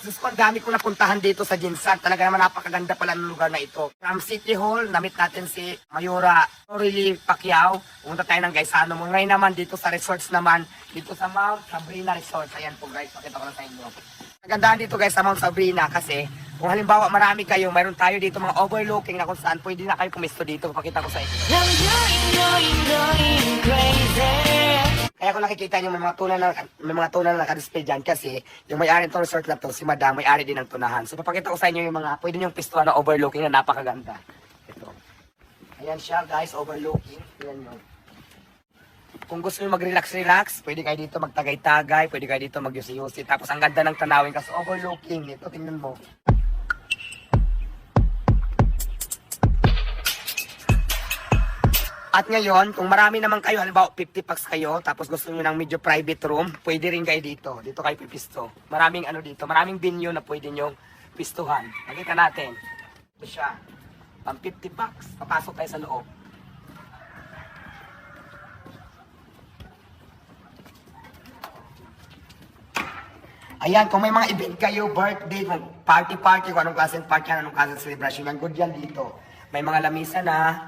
Sus, ang dami ko napuntahan dito sa Ginsan. Talaga naman napakaganda pala ng lugar na ito. From City Hall, namit natin si Mayura Torili Pacquiao. Pumunta tayo ng Gaisano. Ngayon naman dito sa resorts naman, dito sa Mount Sabrina Resort. Ayan po guys, pakita ko na sa inyo. Magandaan dito guys sa Mount Sabrina kasi kung halimbawa marami kayo, mayroon tayo dito mga overlooking na kung saan pwede na kayo kumisto dito. Pakita ko sa inyo. Kaya kung nakikita niyo may mga tunan na may mga tunan na nakadisplay dyan kasi yung may-ari nitong resort na to, si Madam, may-ari din ng tunahan. So papakita ko sa inyo yung mga pwede niyong pistuhan na overlooking na napakaganda. Ito. Ayan siya guys, overlooking. Ayan yun. Kung gusto niyo mag-relax-relax, pwede kayo dito magtagay-tagay, pwede kayo dito mag-yusi-yusi. Tapos ang ganda ng tanawin kasi overlooking. Ito, tingnan mo. At ngayon, kung marami naman kayo, halimbawa 50 packs kayo, tapos gusto niyo ng medyo private room, pwede rin kayo dito. Dito kayo pipisto. Maraming ano dito, maraming venue na pwede nyo pistuhan. Nakita natin. Ito siya. Pang 50 bucks, papasok kayo sa loob. Ayan, kung may mga event kayo, birthday, party-party, kung anong klaseng party anong klaseng celebration yan, good yan dito. May mga lamisa na,